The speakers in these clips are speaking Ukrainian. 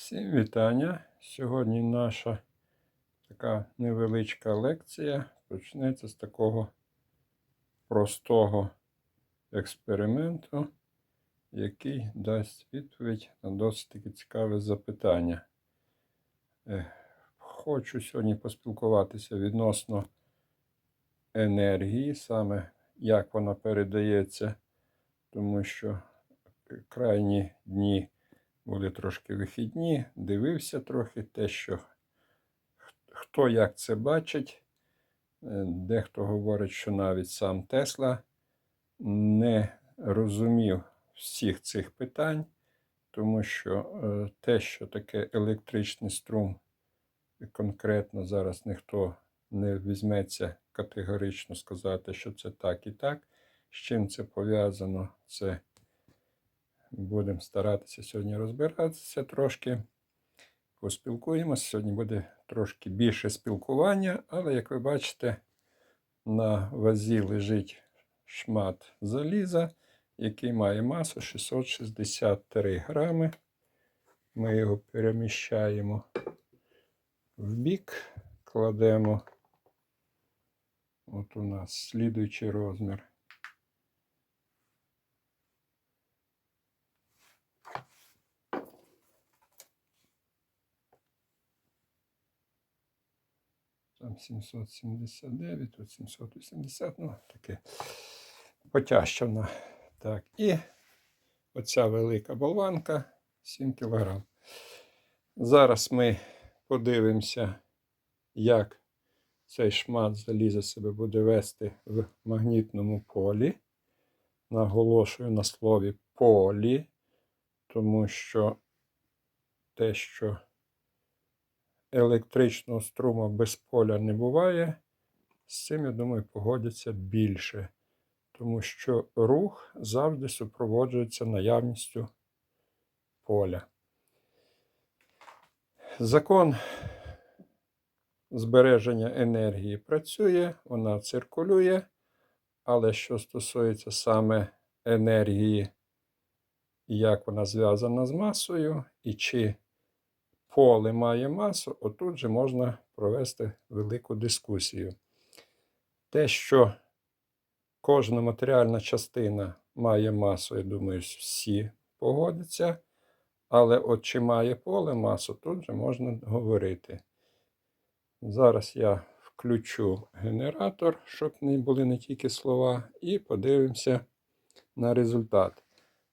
Всім вітання. Сьогодні наша така невеличка лекція почнеться з такого простого експерименту, який дасть відповідь на досить таки цікаве запитання. Е, Хочу сьогодні поспілкуватися відносно енергії, саме як вона передається, тому що крайні дні були трошки вихідні, дивився трохи те, що хто як це бачить. Е, Дехто говорить, що навіть сам Тесла не розумів всіх цих питань, тому що е, те, що таке електричний струм, конкретно зараз ніхто не візьметься категорично сказати, що це так і так. З чим це пов'язано, це Будемо старатися сьогодні розбиратися трошки. Поспілкуємося. Сьогодні буде трошки більше спілкування, але, як ви бачите, на вазі лежить шмат заліза, який має масу 663 грами. Ми його переміщаємо в бік, кладемо. От у нас слідуючий розмір. Там 779, тут 780, ну таке потяжче. Так, і оця велика болванка 7 кг. Зараз ми подивимося, як цей шмат заліза себе буде вести в магнітному полі. Наголошую на слові полі, тому що те, що електричного струму без поля не буває. З цим, я думаю, погодяться більше. Тому що рух завжди супроводжується наявністю поля. Закон збереження енергії працює, вона циркулює, але що стосується саме енергії, як вона зв'язана з масою, і чи поле має масу, отут же можна провести велику дискусію. Те, що кожна матеріальна частина має масу, я думаю, всі погодяться. Але от чи має поле масу, тут же можна говорити. Зараз я включу генератор, щоб не були не тільки слова, і подивимося на результат.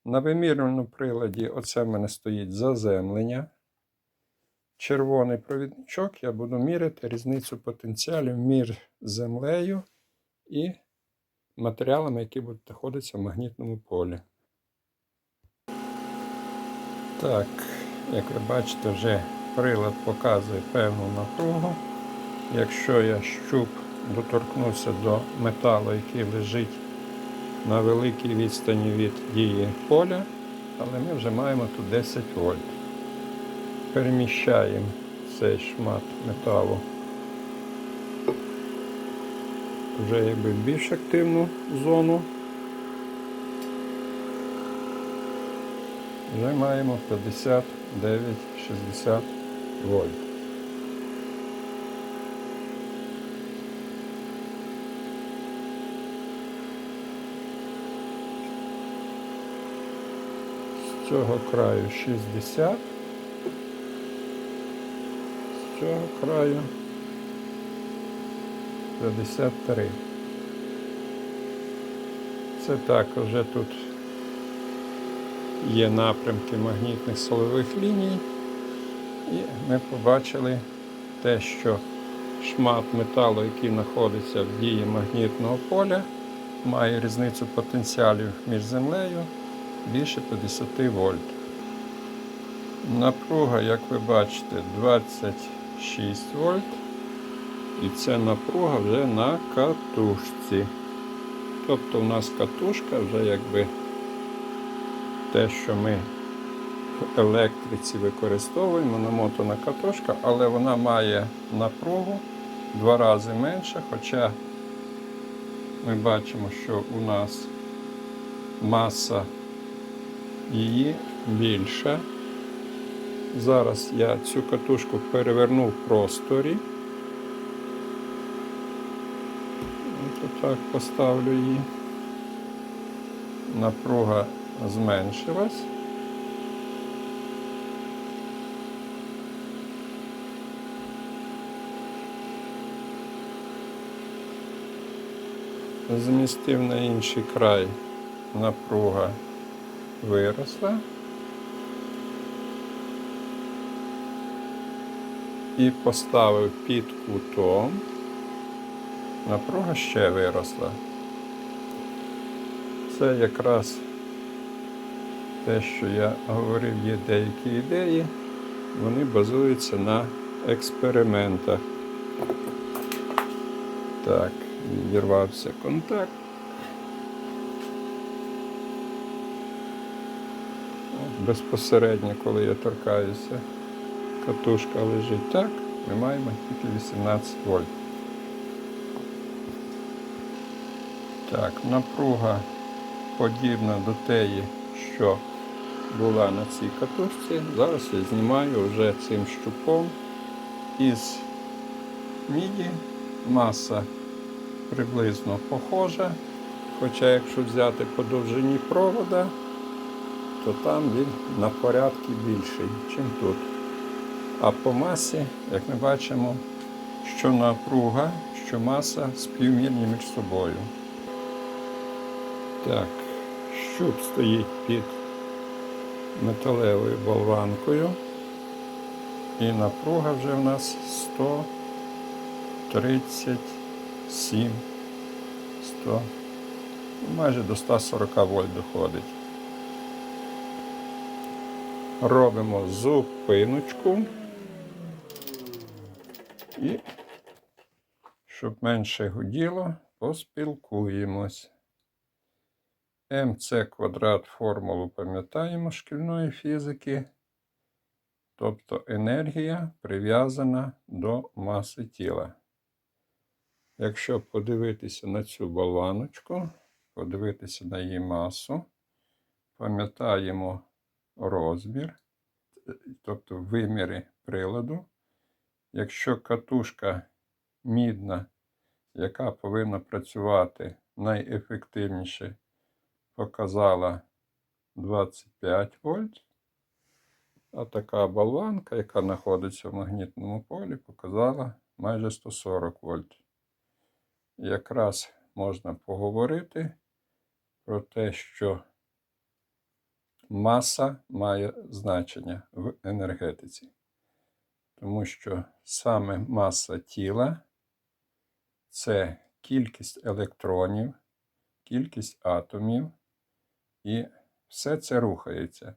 На вимірювальному приладі оце в мене стоїть заземлення червоний провідничок я буду міряти різницю потенціалів між землею і матеріалами, які будуть знаходитися в магнітному полі. Так, як ви бачите, вже прилад показує певну напругу. Якщо я щуп доторкнуся до металу, який лежить на великій відстані від дії поля, але ми вже маємо тут 10 вольт переміщаємо цей шмат металу вже якби в більш активну зону. Вже маємо 59-60 вольт. З цього краю 60 цього краю 53. Це так, вже тут є напрямки магнітних силових ліній, і ми побачили те, що шмат металу, який знаходиться в дії магнітного поля, має різницю потенціалів між землею більше 50 вольт. Напруга, як ви бачите, 20 6 вольт. І це напруга вже на катушці. Тобто у нас катушка вже якби те, що ми в електриці використовуємо, намотана катушка, але вона має напругу два рази менше, хоча ми бачимо, що у нас маса її більша Зараз я цю катушку переверну в просторі. Так поставлю її. Напруга зменшилась. Змістив на інший край напруга виросла. І поставив під кутом. Напруга ще виросла. Це якраз те, що я говорив, є деякі ідеї, вони базуються на експериментах. Так, відірвався контакт. Безпосередньо, коли я торкаюся, катушка лежить так, ми маємо тільки 18 вольт. Так, напруга подібна до теї, що була на цій катушці. Зараз я знімаю вже цим щупом із міді. Маса приблизно похожа. Хоча якщо взяти по довжині провода, то там він на порядки більший, ніж тут. А по масі, як ми бачимо, що напруга, що маса співмірні між собою. Так, щуп стоїть під металевою болванкою. І напруга вже в нас 137, 100, ну, майже до 140 вольт доходить. Робимо зупиночку і, щоб менше гуділо, поспілкуємось. МЦ квадрат формулу пам'ятаємо шкільної фізики. Тобто енергія прив'язана до маси тіла. Якщо подивитися на цю болваночку, подивитися на її масу, пам'ятаємо розмір, тобто виміри приладу. Якщо катушка мідна, яка повинна працювати найефективніше, показала 25 вольт, а така болванка, яка знаходиться в магнітному полі, показала майже 140 вольт. Якраз можна поговорити про те, що маса має значення в енергетиці. Тому що саме маса тіла це кількість електронів, кількість атомів, і все це рухається.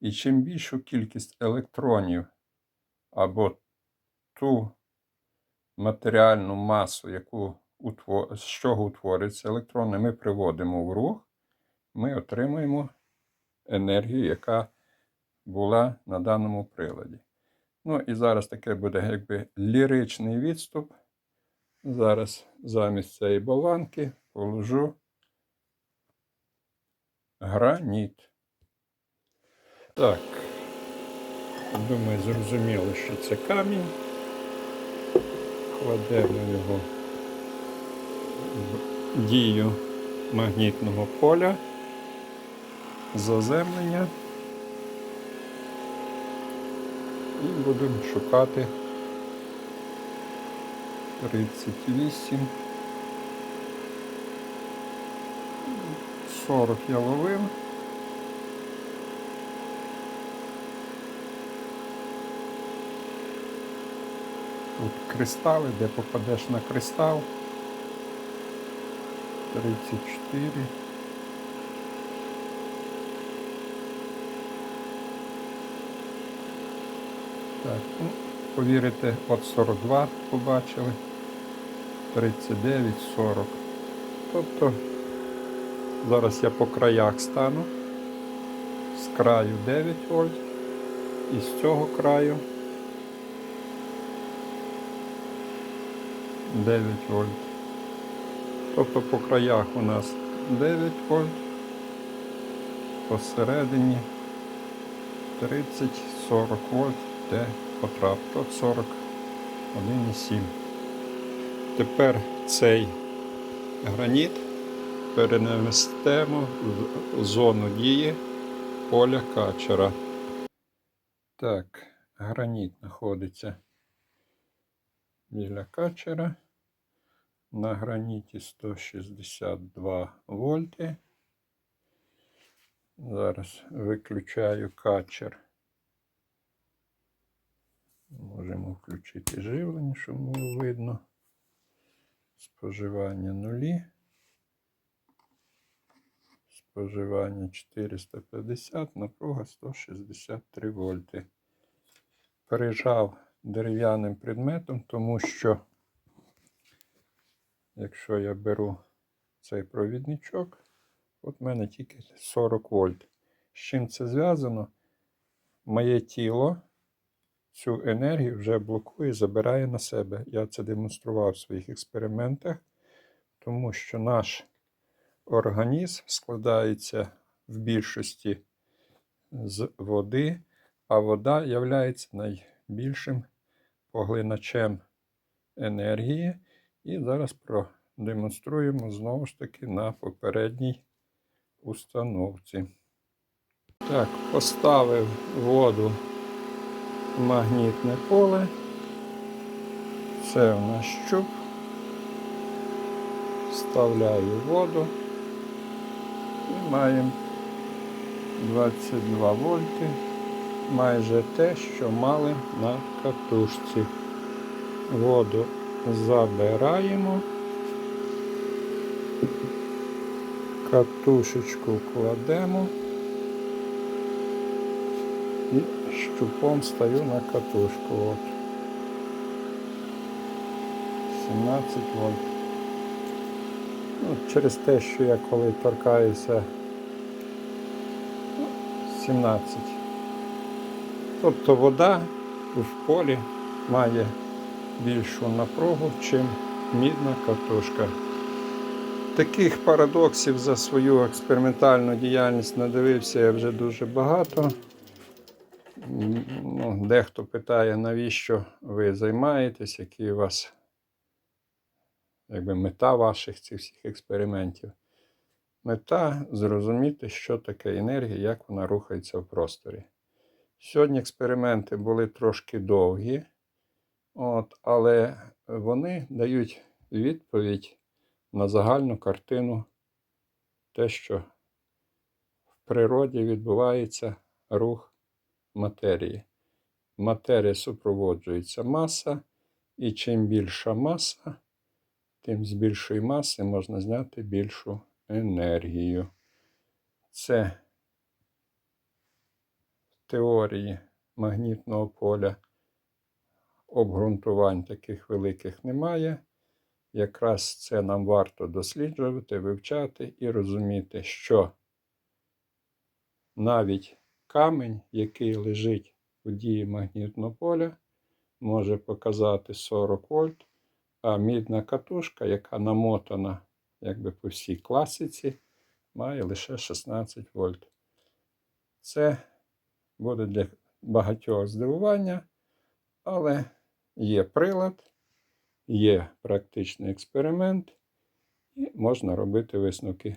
І чим більшу кількість електронів або ту матеріальну масу, яку з чого утворюються електрони, ми приводимо в рух, ми отримуємо енергію, яка була на даному приладі. Ну і зараз таке буде якби ліричний відступ. Зараз замість цієї болванки положу граніт. Так, думаю, зрозуміло, що це камінь. Кладемо його в дію магнітного поля, заземлення. І будемо шукати 38. 40 я ловив. Тут кристали, де попадеш на кристал. 34. Так, ну, повірите, от 42 побачили. 39, 40. Тобто зараз я по краях стану. З краю 9 вольт і з цього краю 9 вольт. Тобто по краях у нас 9 вольт, посередині 30, 40 вольт, де потрап. Тут 41,7. Тепер цей граніт перенесемо в зону дії поля качера. Так, граніт знаходиться біля качера. На граніті 162 вольти. Зараз виключаю качер. Можемо включити живлення, щоб було видно. Споживання нулі. Споживання 450, напруга 163 вольти. Прижав дерев'яним предметом, тому що, якщо я беру цей провідничок, от в мене тільки 40 вольт. З чим це зв'язано? Моє тіло цю енергію вже блокує, забирає на себе. Я це демонстрував в своїх експериментах, тому що наш організм складається в більшості з води, а вода є найбільшим поглиначем енергії. І зараз продемонструємо знову ж таки на попередній установці. Так, поставив воду магнітне поле. Це у нас щуп. Вставляю воду і маємо 22 вольти, майже те, що мали на катушці. Воду забираємо, катушечку кладемо і щупом стаю на катушку. От. 17 вольт. Ну, через те, що я коли торкаюся ну, 17. Тобто вода в полі має більшу напругу, чим мідна катушка. Таких парадоксів за свою експериментальну діяльність надивився я вже дуже багато. Ну, дехто питає, навіщо ви займаєтесь, які у вас якби, мета ваших цих всіх експериментів. Мета зрозуміти, що таке енергія, як вона рухається в просторі. Сьогодні експерименти були трошки довгі, от, але вони дають відповідь на загальну картину, те, що в природі відбувається рух матерії. Матерія супроводжується маса, і чим більша маса, тим з більшої маси можна зняти більшу енергію. Це в теорії магнітного поля обґрунтувань таких великих немає. Якраз це нам варто досліджувати, вивчати і розуміти, що навіть камінь, який лежить у дії магнітного поля, може показати 40 вольт, а мідна катушка, яка намотана якби по всій класиці, має лише 16 вольт. Це буде для багатьох здивування, але є прилад, є практичний експеримент, і можна робити висновки.